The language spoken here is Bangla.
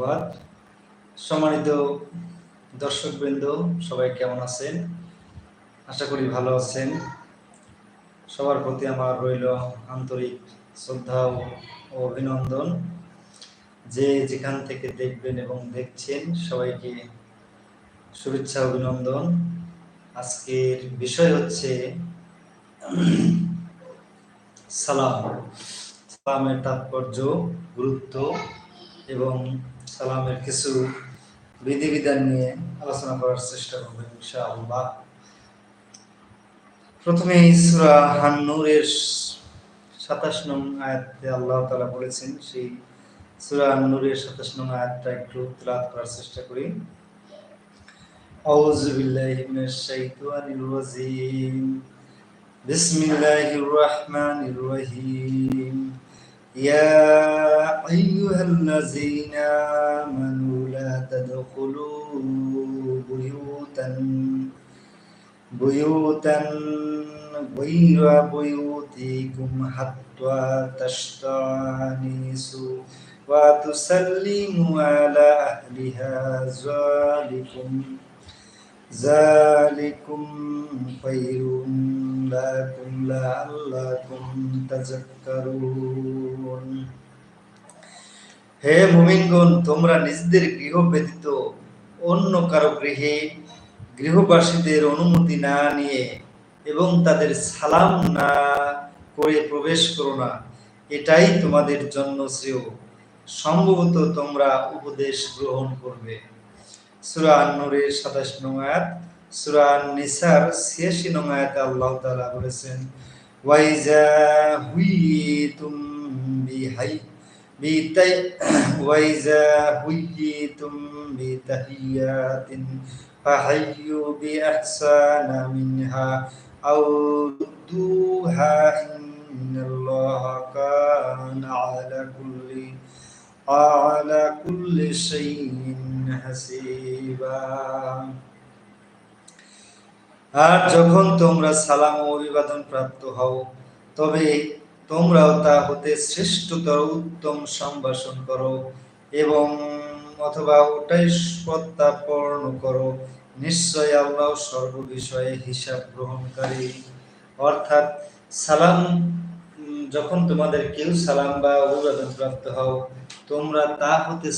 বাদ। সম্মানিত দর্শকবৃন্দ, সবাই কেমন আছেন? আশা করি ভালো আছেন। সবার প্রতি আমার রইল আন্তরিক শ্রদ্ধা ও অভিনন্দন। যে যেখান থেকে দেখবেন এবং দেখছেন সবাইকে শুভেচ্ছা, অভিনন্দন। আজকের বিষয় হচ্ছে সালাম। সালামের তাৎপর্য, গুরুত্ব এবং সালামের কিছু বিধিবিধান নিয়ে আলোচনা করার চেষ্টা করব ইনশাআল্লাহ। প্রথমে সূরা হান্নুরের সাতাশ নং আয়াতে আল্লাহ তালা বলেছেন, সেই সূরা হান্নুরের সাতাশ নং আয়াতটা একটু তেলাওয়াত করার চেষ্টা করি। আউযু বিল্লাহি মিনাশ শাইতানির রাজিম। بسم الله الرحمن الرحيم يا أيها الذين آمنوا لا تدخلوا بيوتا بيوتا غير بيوتكم حتى تستأنسوا وتسلموا على أهلها ذلكم ذلكم خير لكم لعلكم تذكرون হে মুমিনগণ তোমরা নিজেদের গৃহ ব্যতীত অন্য কারো গৃহে গৃহবাসীদের অনুমতি না নিয়ে এবং তাদের সালাম না করে প্রবেশ করো না এটাই তোমাদের জন্য শ্রেয় সম্ভবত তোমরা উপদেশ গ্রহণ করবে সূরা আন-নূরের 27 নং আয়াত সূরা আন-নিসার 86 নং আয়াতে আল্লাহ তাআলা বলেছেন ওয়াইজা হুইতুম বিহাই বিতাই ওয়াইজা হুইতুম বিতাহিয়াতিন ফাহাইয়ু বিআহসানা মিনহা আও রুদ্দুহা ইন্নাল্লাহা কানা আলা কুল্লি على كل شيء حسيبا আর যখন তোমরা সালাম ও অভিবাদন প্রাপ্ত হও, তবে তোমরাও তা হতে শ্রেষ্ঠতর উত্তম সম্ভাষণ করো এবং অথবা ওটাই প্রত্যাপর্ণ করো। নিশ্চয় আল্লাহ সর্ববিষয়ে হিসাব গ্রহণকারী। অর্থাৎ সালাম যখন তোমাদের কেউ সালাম বা অভিবাদন প্রাপ্ত হও, তোমরা তা হতে